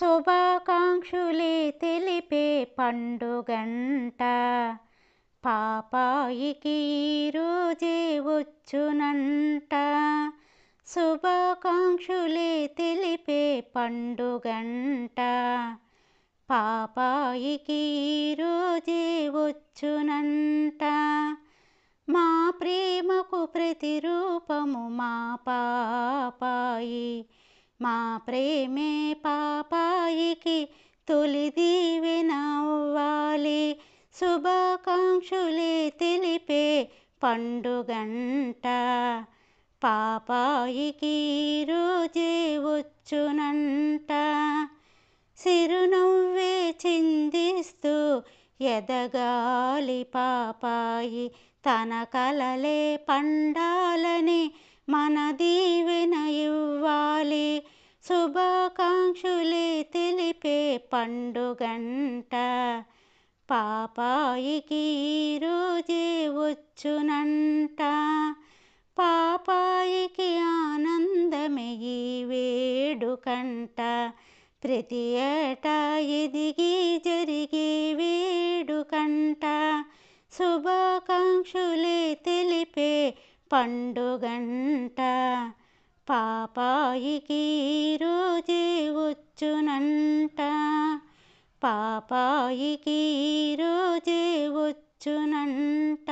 శుభాకాంక్షులే తెలిపే పండుగంట. పాపాయికి ఈరోజే వచ్చునంట. శుభాకాంక్షులే తెలిపే పండుగంట. పాపాయికి ఈరోజే వచ్చునంట. మా ప్రేమకు ప్రతిరూపము మా పాపాయి. మా ప్రేమే పాపాయికి తొలి దీవెనవ్వాలి శుభాకాంక్షులే తెలిపే పండుగంట. పాపాయికి రోజే వచ్చునంట. సిరునవ్వే చిందిస్తూ ఎదగాలి పాపాయి. తన కలలే పండాలని మన దీవెన ఇవ్వాలి శుభాకాంక్షులే తెలిపే పండుగంట. పాపాయికి ఈరోజే వచ్చునంట. పాపాయికి ఆనందమే ఈ వేడుకంట. ప్రతి ఏటా ఎదిగి జరిగే వేడుకంట. శుభాకాంక్షులే తెలిపే పండుగంట. పాపాయికి ఈరోజే వచ్చునంట. పాపాయికి ఈరోజే వచ్చునంట.